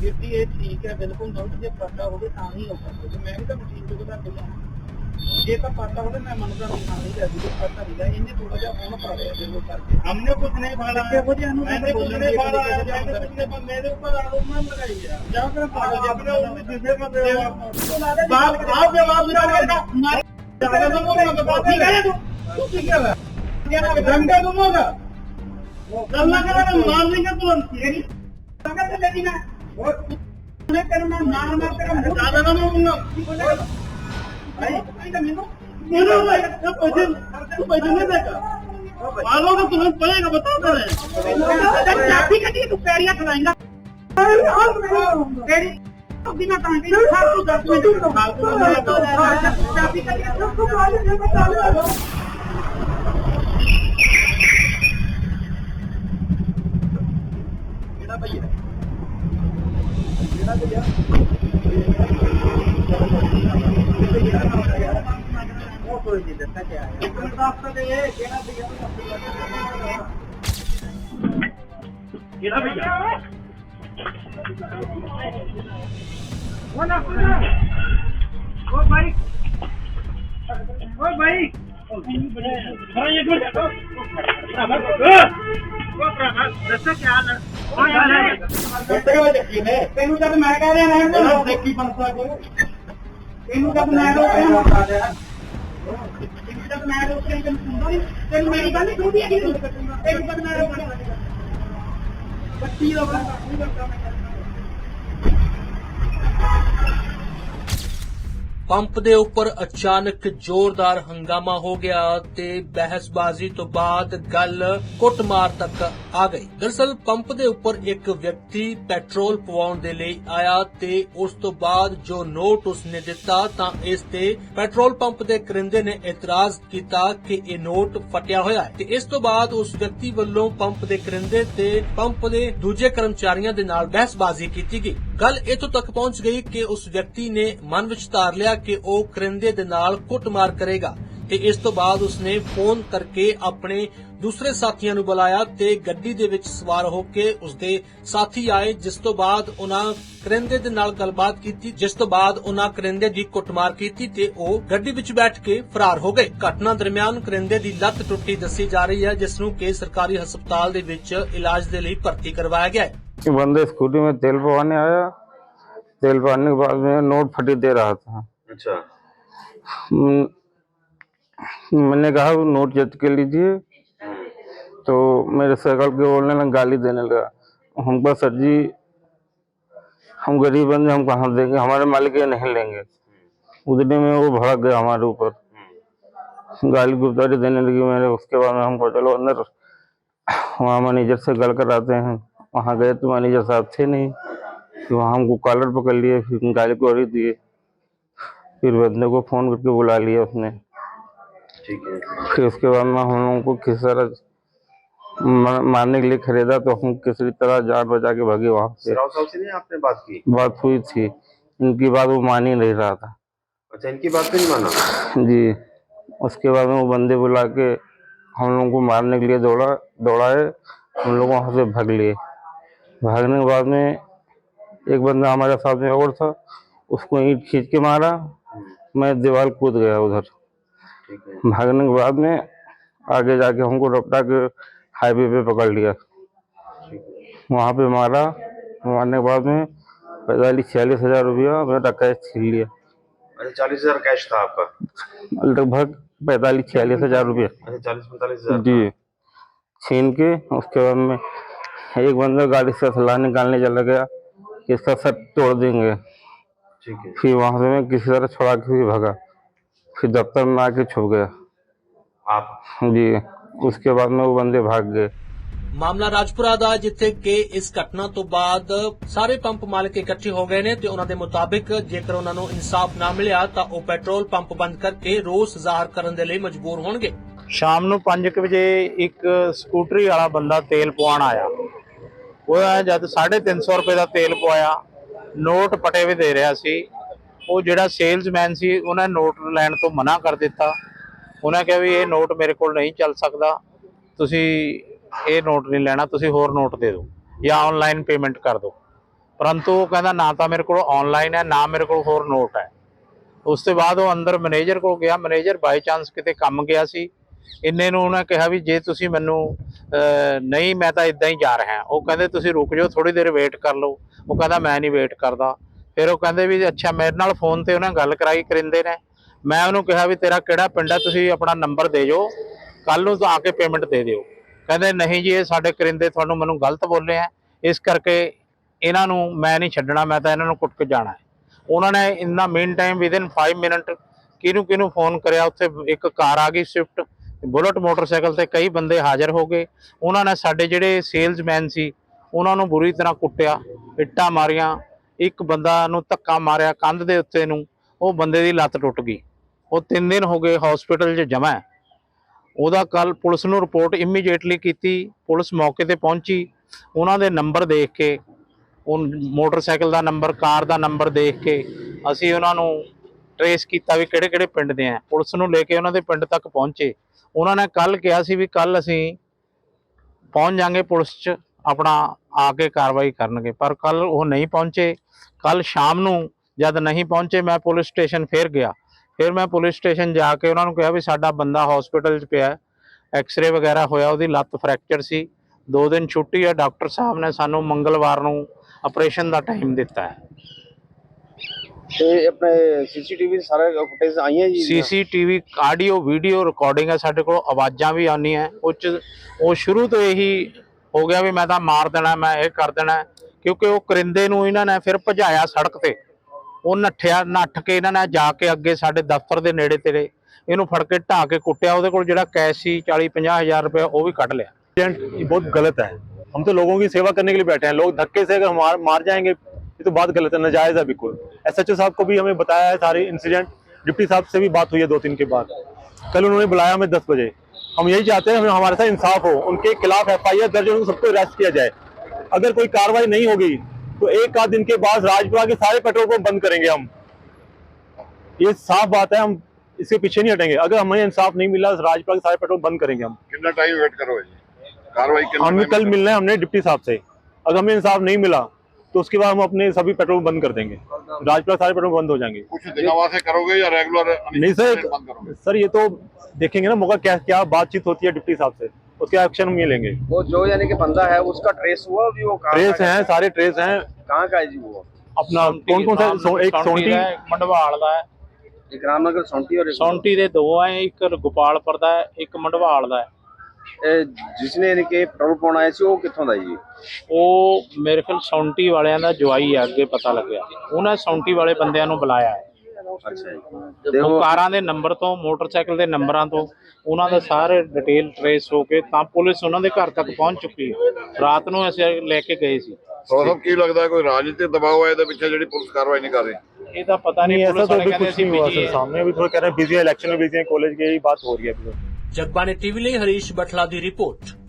ਵੀਰ ਜੀ ਇਹ ਠੀਕ ਹੈ ਬਿਲਕੁਲ ਗਲਤ ਜੇ ਪਤਾ ਹੋਵੇ ਤਾਂ ਹੀ ਹੋ ਸਕਦਾ ਜੇ ਮੈਂ ਵੀ ਤਾਂ ਮਸ਼ੀਨ ਤੋਂ ਤਾਂ ਪਹਿਲਾਂ ਜੇ ਤਾਂ ਪਤਾ ਹੋਵੇ ਮੈਂ ਮੰਨਦਾ ਨਹੀਂ ਹਾਂ ਨਹੀਂ ਜਾਂਦੀ ਜੇ ਪਤਾ ਨਹੀਂ ਗਾ ਇਹਨੇ ਥੋੜਾ ਜਿਹਾ ਫੋਨ ਪਾ ਲਿਆ ਜੇ ਉਹ ਕਰਕੇ हमने कुछ नहीं फाड़ा देखो मुझे अनु मैंने कुछ बोलने नहीं की फाड़ा कोई मैंने जरूरत कुछ नहीं फाड़ा मेरे ऊपर आरोप मत लगाइए ਜਾ ਕਰ ਪਾ ਲਿਆ आपने उसमें जिसे मत बाप आप जवाब मेरा बेटा ज्यादा तो बोल मत ठीक है तू तू ठीक है क्या घंटा तुम होगा करना करा मार देंगे तुरंत तेरी ताकत है लेकिन और तूने तेरे में मार मार तेरा मुंह ज्यादा ना मारूंगा भाई भाई का मेनू मेरे भाई तो पैसे तू पैसे नहीं देगा मारोगे तुरंत पड़ेगा बता दे रहे चाबी कटी तू पैरिया खिलाएगा तेरी बिना टांगे खा तू दस मिनट चाबी कटी ਕਿਹੜਾ ਭਈਆ? ਉਹ ਨਾ ਉਹ ਬਾਈ। ਉਹ ਬਾਈ। ਤੈਨੂੰ ਤਾਂ ਮੈਂ ਕਹਿ ਰਿਹਾ ਨਾ ਇਹਨੂੰ ਦੇਖੀ ਬੰਸਾ ਕੋ ਤੈਨੂੰ ਤਾਂ ਮੈਂ ਰੋਕਿਆ ਮੋਟਾ ਦੇ ਤੈਨੂੰ ਤਾਂ ਮੈਂ ਰੋਕਿਆ ਤੈਨੂੰ ਸੁਣਦਾ ਨਹੀਂ ਤੈਨੂੰ ਮੇਰੀ ਗੱਲ ਨਹੀਂ ਸੁਣਦੀ ਹੈਗੀ ਤੈਨੂੰ ਤਾਂ ਮੈਂ ਰੋਕਿਆ ਬੱਤੀ ਰੋਕਾ ਨਹੀਂ ਰੋਕਾ ਮੈਂ ਪੰਪ ਦੇ ਉੱਪਰ ਅਚਾਨਕ ਜ਼ੋਰਦਾਰ ਹੰਗਾਮਾ ਹੋ ਗਿਆ ਤੇ ਬਹਿਸਬਾਜ਼ੀ ਤੋਂ ਬਾਅਦ ਗੱਲ ਕੁੱਟਮਾਰ ਤੱਕ ਆ ਗਈ। ਦਰਸਲ ਪੰਪ ਦੇ ਉੱਪਰ ਇੱਕ ਵਿਅਕਤੀ ਪੈਟਰੋਲ ਪਵਾਉਣ ਦੇ ਲਈ ਆਇਆ ਤੇ ਉਸ ਤੋਂ ਬਾਅਦ ਜੋ ਨੋਟ ਉਸਨੇ ਦਿੱਤਾ ਤਾਂ ਇਸ ਤੇ ਪੈਟਰੋਲ ਪੰਪ ਦੇ ਕਰਿੰਦੇ ਨੇ ਇਤਰਾਜ਼ ਕੀਤਾ ਕਿ ਇਹ ਨੋਟ ਫਟਿਆ ਹੋਇਆ ਹੈ। ਤੇ ਇਸ ਤੋਂ ਬਾਅਦ ਉਸ ਵਿਅਕਤੀ ਵੱਲੋਂ ਪੰਪ ਦੇ ਕਰਿੰਦੇ ਤੇ ਪੰਪ ਦੇ ਦੂਜੇ ਕਰਮਚਾਰੀਆਂ ਦੇ ਨਾਲ ਬਹਿਸਬਾਜ਼ੀ ਕੀਤੀ ਗਈ। ਗੱਲ ਇੱਥੋਂ ਤੱਕ ਪਹੁੰਚ ਗਈ ਕਿ ਉਸ ਵਿਅਕਤੀ ਨੇ ਮਨ ਵਿੱਚ ਧਾਰ ਲਿਆ ਕਿ ਉਹ ਕਰਿੰਦੇ ਦੇ ਨਾਲ ਕੁੱਟਮਾਰ ਕਰੇਗਾ ਤੇ ਇਸ ਤੋਂ ਬਾਅਦ ਉਸਨੇ ਫੋਨ ਕਰਕੇ ਆਪਣੇ ਦੂਸਰੇ ਸਾਥੀਆਂ ਨੂੰ ਬੁਲਾਇਆ ਤੇ ਗੱਡੀ ਦੇ ਵਿੱਚ ਸਵਾਰ ਹੋ ਕੇ ਉਸਦੇ ਸਾਥੀ ਆਏ, ਜਿਸ ਤੋਂ ਬਾਅਦ ਉਹਨਾਂ ਕਰਿੰਦੇ ਦੇ ਨਾਲ ਗੱਲਬਾਤ ਕੀਤੀ, ਜਿਸ ਤੋਂ ਬਾਅਦ ਉਹਨਾਂ ਕਰਿੰਦੇ ਦੀ ਕੁੱਟਮਾਰ ਕੀਤੀ ਤੇ ਉਹ ਗੱਡੀ ਵਿੱਚ ਬੈਠ ਕੇ ਫਰਾਰ ਹੋ ਗਏ। ਘਟਨਾ ਦਰਮਿਆਨ ਕਰਿੰਦੇ ਦੀ ਲੱਤ ਟੁੱਟੀ ਦੱਸੀ ਜਾ ਰਹੀ ਹੈ, ਜਿਸ ਨੂੰ ਕਿ ਸਰਕਾਰੀ ਹਸਪਤਾਲ ਦੇ ਵਿੱਚ ਇਲਾਜ ਦੇ ਲਈ ਭਰਤੀ ਕਰਵਾਇਆ ਗਿਆ ਹੈ। कि बंदे स्कूटी में तेल पवाने आया तेल पवाने के बाद में नोट फटी दे रहा था। अच्छा। हम्म, मैंने कहा वो नोट जब्त कर लीजिए। तो मेरे साइकिल के बोलने लगा गाली देने लगा। हम कहा सर जी हम गरीब बंदे हम कहाँ देंगे? हमारे मालिक ये नहीं लेंगे। उतने में वो भड़क गया हमारे ऊपर। गाली गुप्तारी देने लगी मेरे। उसके बाद में हमको चलो अंदर वहाँ मैनेजर से गल कर आते हैं। वहाँ गए तो मैनेजर साहब थे नहीं तो वहाँ हमको कॉलर पकड़ लिए फिर गाली गोरी दिए फिर बंदे को फ़ोन करके बुला लिया उसने। ठीक है। फिर उसके बाद में हम लोगों को किस तरह मारने के लिए खरीदा तो हम किसी तरह जान बचा के भागे वहाँ से। आपने बात की? बात हुई थी। इनकी बात वो मान ही नहीं रहा था। अच्छा इनकी बात नहीं माना? जी। उसके बाद में वो बंदे बुला के हम लोगों को मारने के लिए दौड़ा दौड़ाए हम लोग वहाँ से भाग लिए। भागने के बाद में एक बंदा हमारे साथ में और था उसको ईंट खींच के मारा मैं दीवार कूद गया उधर। भागने के बाद में आगे जाके हमको रपटा के हाईवे पे पकड़ लिया। वहाँ पे मारा। मारने के बाद में पैंतालीस छियालीस हज़ार रुपया मेरा कैश छीन लिया। अच्छा चालीस हज़ार कैश था आपका? लगभग पैंतालीस छियालीस हज़ार रुपया। अच्छा चालीस पैंतालीस हज़ार जी। छीन के उसके बाद में एक बंदा गाड़ी से सलाह निकालने चला गया कि इसका सर तोड़ देंगे ठीक है फिर वहां से मैं किसी तरह छुड़ा के भी भागा फिर दफ्तर में आके छुप गया आप जी उसके बाद में वो बंदे भाग गए ਮਾਮਲਾ ਰਾਜਪੁਰਾ ਦਾ ਹੈ, ਜਿੱਥੇ ਕਿ ਇਸ ਘਟਨਾ ਤੋਂ ਬਾਅਦ ਸਾਰੇ ਪੰਪ ਮਾਲਕ ਇਕੱਠੇ ਹੋ ਗਏ ਨੇ ਤੇ ਉਹਨਾਂ ਦੇ ਮੁਤਾਬਿਕ ਜੇਕਰ ਉਹਨਾਂ ਨੂੰ ਇਨਸਾਫ ਨਾ ਮਿਲਿਆ ਤਾਂ ਉਹ ਪੈਟਰੋਲ ਪੰਪ ਬੰਦ ਕਰਕੇ ਰੋਸ ਜ਼ਾਹਰ ਕਰਨ ਦੇ ਲਈ ਮਜਬੂਰ ਹੋਣਗੇ ਸ਼ਾਮ ਨੂੰ 5 ਵਜੇ ਇੱਕ ਸਕੂਟਰੀ ਵਾਲਾ ਬੰਦਾ ਤੇਲ ਪਵਾਉਣ ਆਇਆ ਉਹ ਜਦ 350 ਰੁਪਏ ਦਾ ਤੇਲ ਪਵਾਇਆ, ਨੋਟ ਪਟੇ ਵੀ ਦੇ ਰਿਹਾ ਸੀ। ਉਹ ਜਿਹੜਾ ਸੇਲਜ਼ਮੈਨ ਸੀ, ਉਹਨੇ ਨੋਟ ਲੈਣ ਤੋਂ ਮਨਾ ਕਰ ਦਿੱਤਾ। ਉਹਨਾਂ ਕਿਹਾ ਵੀ ਇਹ ਨੋਟ ਮੇਰੇ ਕੋਲ ਨਹੀਂ ਚੱਲ ਸਕਦਾ। ਤੁਸੀਂ ਇਹ ਨੋਟ ਨਹੀਂ ਲੈਣਾ, ਤੁਸੀਂ ਹੋਰ ਨੋਟ ਦੇ ਦਿਓ ਜਾਂ ਆਨਲਾਈਨ ਪੇਮੈਂਟ ਕਰ ਦਿਓ। ਪਰੰਤੂ ਉਹ ਕਹਿੰਦਾ, ਨਾ ਤਾਂ ਮੇਰੇ ਕੋਲ ਆਨਲਾਈਨ ਹੈ, ਨਾ ਮੇਰੇ ਕੋਲ ਹੋਰ ਨੋਟ ਹੈ। ਉਸ ਤੋਂ ਬਾਅਦ ਉਹ ਅੰਦਰ ਮੈਨੇਜਰ ਕੋਲ ਗਿਆ। ਮੈਨੇਜਰ ਬਾਈ ਚਾਂਸ ਕਿਤੇ ਕੰਮ ਗਿਆ ਸੀ। ਇੰਨੇ ਨੂੰ ਉਹਨਾਂ ਕਿਹਾ ਵੀ ਜੇ ਤੁਸੀਂ ਮੈਨੂੰ ਨਹੀਂ, ਮੈਂ ਤਾਂ ਇਦਾਂ ਹੀ ਜਾ ਰਿਹਾ। ਉਹ ਕਹਿੰਦੇ ਤੁਸੀਂ ਰੁਕ ਜਾਓ ਥੋੜੀ ਦੇਰ ਵੇਟ ਕਰ ਲਓ। ਉਹ ਕਹਿੰਦਾ ਮੈਂ ਨਹੀਂ ਵੇਟ ਕਰਦਾ। ਫਿਰ ਉਹ ਕਹਿੰਦੇ ਵੀ ਅੱਛਾ, ਮੇਰੇ ਨਾਲ ਫੋਨ ਤੇ ਉਹਨਾਂ ਗੱਲ ਕਰਾਈ, ਕਰਿੰਦੇ ਨੇ। ਮੈਂ ਉਹਨੂੰ ਕਿਹਾ ਵੀ ਤੇਰਾ ਕਿਹੜਾ ਪਿੰਡ ਹੈ ਤੁਸੀਂ ਆਪਣਾ ਨੰਬਰ ਦੇ ਜਾਓ। ਕੱਲ ਨੂੰ ਆ ਕੇ ਪੇਮੈਂਟ ਦੇ ਦਿਓ। ਕਹਿੰਦੇ ਨਹੀਂ ਜੀ, ਇਹ ਸਾਡੇ ਕਰਿੰਦੇ ਤੁਹਾਨੂੰ ਮੈਨੂੰ ਗਲਤ ਬੋਲੇ ਆ। ਇਸ ਕਰਕੇ ਇਹਨਾਂ ਨੂੰ ਮੈਂ ਨਹੀਂ ਛੱਡਣਾ, ਮੈਂ ਤਾਂ ਇਹਨਾਂ ਨੂੰ ਕੁੱਟ ਕੇ ਜਾਣਾ ਹੈ। ਉਹਨਾਂ ਨੇ ਇੰਨਾ ਮੇਨ ਟਾਈਮ ਵਿਦਿਨ 5 ਮਿੰਟ ਕਿਹਨੂੰ ਕਿਹਨੂੰ ਫੋਨ ਕਰਿਆ, ਉੱਥੇ ਇੱਕ ਕਾਰ ਆ ਗਈ ਸਵਿਫਟ ਬੁਲਟ ਮੋਟਰਸਾਈਕਲ ਤੇ ਕਈ ਬੰਦੇ ਹਾਜ਼ਰ ਹੋ ਗਏ। ਉਹਨਾਂ ਨੇ ਸਾਡੇ ਜਿਹੜੇ ਸੇਲਜ਼ਮੈਨ ਸੀ, ਉਹਨਾਂ ਨੂੰ ਬੁਰੀ ਤਰ੍ਹਾਂ ਕੁੱਟਿਆ, ਇੱਟਾਂ ਮਾਰੀਆਂ, ਇੱਕ ਬੰਦਾ ਨੂੰ ਧੱਕਾ ਮਾਰਿਆ ਕੰਧ ਦੇ ਉੱਤੇ ਨੂੰ, ਉਹ ਬੰਦੇ ਦੀ ਲੱਤ ਟੁੱਟ ਗਈ। ਉਹ 3 ਦਿਨ ਹੋ ਗਏ ਹਸਪੀਟਲ 'ਚ ਜਮ੍ਹਾਂ ਉਹਦਾ ਕੱਲ ਪੁਲਿਸ ਨੂੰ ਰਿਪੋਰਟ ਇਮੀਡੀਏਟਲੀ ਕੀਤੀ, ਪੁਲਿਸ ਮੌਕੇ ਤੇ ਪਹੁੰਚੀ। ਉਹਨਾਂ ਦੇ ਨੰਬਰ ਦੇਖ ਕੇ, ਉਹ ਮੋਟਰਸਾਈਕਲ ਦਾ ਨੰਬਰ, ਕਾਰ ਦਾ ਨੰਬਰ ਦੇਖ ਕੇ, ਅਸੀਂ ਉਹਨਾਂ ਨੂੰ ਟਰੇਸ ਕੀਤਾ ਵੀ ਕਿਹੜੇ ਕਿਹੜੇ ਪਿੰਡ ਦੇ ਆ। ਪੁਲਿਸ ਨੂੰ ਲੈ ਕੇ ਉਹਨਾਂ ਦੇ ਪਿੰਡ ਤੱਕ ਪਹੁੰਚੇ। ਉਹਨਾਂ ਨੇ ਕੱਲ ਕਿਹਾ ਸੀ ਵੀ ਕੱਲ ਅਸੀਂ ਪਹੁੰਚ ਜਾਾਂਗੇ ਪੁਲਿਸ 'ਚ, ਆਪਣਾ ਆ ਕੇ ਕਾਰਵਾਈ ਕਰਨਗੇ। ਪਰ ਕੱਲ ਉਹ ਨਹੀਂ ਪਹੁੰਚੇ। ਕੱਲ ਸ਼ਾਮ ਨੂੰ ਜਦ ਨਹੀਂ ਪਹੁੰਚੇ, ਮੈਂ ਪੁਲਿਸ ਸਟੇਸ਼ਨ ਫੇਰ ਗਿਆ। ਫਿਰ ਮੈਂ ਪੁਲਿਸ ਸਟੇਸ਼ਨ ਜਾ ਕੇ ਉਹਨਾਂ ਨੂੰ ਕਿਹਾ ਵੀ ਸਾਡਾ ਬੰਦਾ ਹਸਪੀਟਲ 'ਚ ਪਿਆ ਐਕਸ-ਰੇ ਵਗੈਰਾ ਹੋਇਆ, ਉਹਦੀ ਲੱਤ ਫ੍ਰੈਕਚਰ ਸੀ। ਦੋ ਦਿਨ ਛੁੱਟੀ ਹੈ, ਡਾਕਟਰ ਸਾਹਿਬ ਨੇ ਸਾਨੂੰ ਮੰਗਲਵਾਰ ਨੂੰ ਆਪਰੇਸ਼ਨ ਦਾ ਟਾਈਮ ਦਿੱਤਾ ਹੈ। ਤੇ ਆਪਣੇ ਸੀਸੀਟੀਵੀ ਸਾਰੇ ਫੁਟੇਜ ਆਈਆਂ ਜੀ ਸੀਸੀਟੀਵੀ ਆਡੀਓ ਵੀਡੀਓ ਰਿਕਾਰਡਿੰਗ ਹੈ ਸਾਡੇ ਕੋਲ ਆਵਾਜ਼ਾਂ ਵੀ ਆਉਂਦੀਆਂ ਉਹ 'ਚ ਉਹ ਸ਼ੁਰੂ ਤੋਂ ਇਹੀ ਹੋ ਗਿਆ ਵੀ ਮੈਂ ਤਾਂ ਮਾਰ ਦੇਣਾ ਮੈਂ ਇਹ ਕਰ ਦੇਣਾ ਕਿਉਂਕਿ ਉਹ ਕਰਿੰਦੇ ਨੂੰ ਇਹਨਾਂ ਨੇ ਫਿਰ ਭਜਾਇਆ ਸੜਕ ਤੇ ਉਹ ਨੱਠਿਆ ਨੱਠ ਕੇ ਇਹਨਾਂ ਨੇ ਜਾ ਕੇ ਅੱਗੇ ਸਾਡੇ ਦਫ਼ਤਰ ਦੇ ਨੇੜੇ ਤੇੜੇ ਇਹਨੂੰ ਫੜ ਕੇ ਢਾ ਕੇ ਕੁੱਟਿਆ ਉਹਦੇ ਕੋਲ ਜਿਹੜਾ ਕੈਸ਼ ਸੀ 40 50 ਹਜ਼ਾਰ ਰੁਪਏ ਉਹ ਵੀ ਕੱਢ ਲਿਆ एक्सीडेंट ये बहुत गलत है हम तो लोगों की सेवा करने के लिए बैठे हैं लोग धक्के से अगर मार मार जाएंगे ये तो बात गलत है नाजायज है बिल्कुल। एस एच ओ साहब को भी हमें बताया है सारे इंसिडेंट डिप्टी साहब से भी बात हुई है दो दिन के बाद। कल उन्होंने बुलाया हमें दस बजे। हम यही चाहते हैं हमें हमारे साथ इंसाफ हो उनके खिलाफ एफ़ आई आर दर्ज हो सबको अरेस्ट किया जाए। अगर कोई कार्रवाई नहीं होगी तो एक आध दिन के बाद राजपुरा के सारे पेट्रोल पंप बंद करेंगे हम। ये साफ़ बात है हम इसके पीछे नहीं हटेंगे। अगर हमें इंसाफ नहीं मिला तो राजपुरा के सारे पेट्रोल बंद करेंगे हम। कितना टाइम वेट करोगे कार्रवाई हमें कल मिलना है हमने डिप्टी साहब से। अगर हमें इंसाफ नहीं मिला तो उसके बाद हम अपने सभी पेट्रोल बंद कर देंगे राजपुरा सारे पेट्रोल बंद हो जाएंगे कुछ दिनों से करोगे या रेगुलर नहीं सर बंद करोगे सर ये तो देखेंगे ना मौका क्या क्या बातचीत होती है डिप्टी साहब से उसके एक्शन हम ये लेंगे वो जो यानी कि बंदा है उसका ट्रेस हुआ भी वो कहाँ ट्रेस का हैं सारे ट्रेस हैं कहाँ का है जी वो अपना कौन कौन सा सो, एक ਸੌਂਟੀ सोंटी ਦਾ ਹੈ, ਇੱਕ ਮੰਡਵਾਲ ਦਾ ਹੈ एक रामनगर सौंटी और एक- ਸੌਂਟੀ ਦੇ ਦੋ ਹੈ ਇੱਕ ਗੋਪਾਲਪੁਰ ਦਾ ਹੈ ਇੱਕ ਮੰਡਵਾਲ ਦਾ ਹੈ ਜਿਸ ਨੇ ਕਿ ਪੈਟਰੋਲ ਪਾਉਣ ਆਇਆ ਸੀ ਉਹ ਕਿੱਥੋਂ ਦਾ ਜੀ? ਉਹ ਮੇਰੇ ਖਿਆਲ ਸੌਂਟੀ ਵਾਲਿਆਂ ਦਾ ਜਵਾਈ ਆ ਅੱਗੇ ਪਤਾ ਲੱਗਿਆ। ਉਹਨਾਂ ਸੌਂਟੀ ਵਾਲੇ ਬੰਦਿਆਂ ਨੂੰ ਬੁਲਾਇਆ ਹੈ। ਅੱਛਾ ਜੀ। ਕਾਰਾਂ ਦੇ ਨੰਬਰ ਤੋਂ ਮੋਟਰਸਾਈਕਲ ਦੇ ਨੰਬਰਾਂ ਤੋਂ ਉਹਨਾਂ ਦਾ ਸਾਰੇ ਡਿਟੇਲ ਟ੍ਰੇਸ ਹੋ ਕੇ ਤਾਂ ਪੁਲਿਸ ਉਹਨਾਂ ਦੇ ਘਰ ਤੱਕ ਪਹੁੰਚ ਚੁੱਕੀ ਹੈ। ਰਾਤ ਨੂੰ ਅਸੀਂ ਲੈ ਕੇ ਗਏ ਸੀ। ਸਭ ਕੀ ਲੱਗਦਾ ਕੋਈ ਰਾਜਨੀਤਿਕ ਦਬਾਅ ਹੈ ਇਹਦੇ ਪਿੱਛੇ ਜਿਹੜੀ ਪੁਲਿਸ ਕਾਰਵਾਈ ਨਹੀਂ ਕਰ ਰਹੀ? ਇਹ ਤਾਂ ਪਤਾ ਨਹੀਂ ਪੁਲਿਸ ਵਾਲੇ ਕਹਿੰਦੇ ਸੀ ਬਿਜ਼ੀ ਸਾਹਮਣੇ ਵੀ ਥੋੜਾ ਕਹਿ ਬਿਜ਼ੀ ਇਲੈਕਸ਼ਨ ਬਿਜ਼ੀ ਕਾਲਜ ਕੇ ਇਹ ਬਾਤ ਹੋ ਰਹੀ ਹੈ ਜਗਬਾਣੀ ਟੀਵੀ ਲਈ ਹਰੀਸ਼ ਬਠਲਾ ਦੀ ਰਿਪੋਰਟ।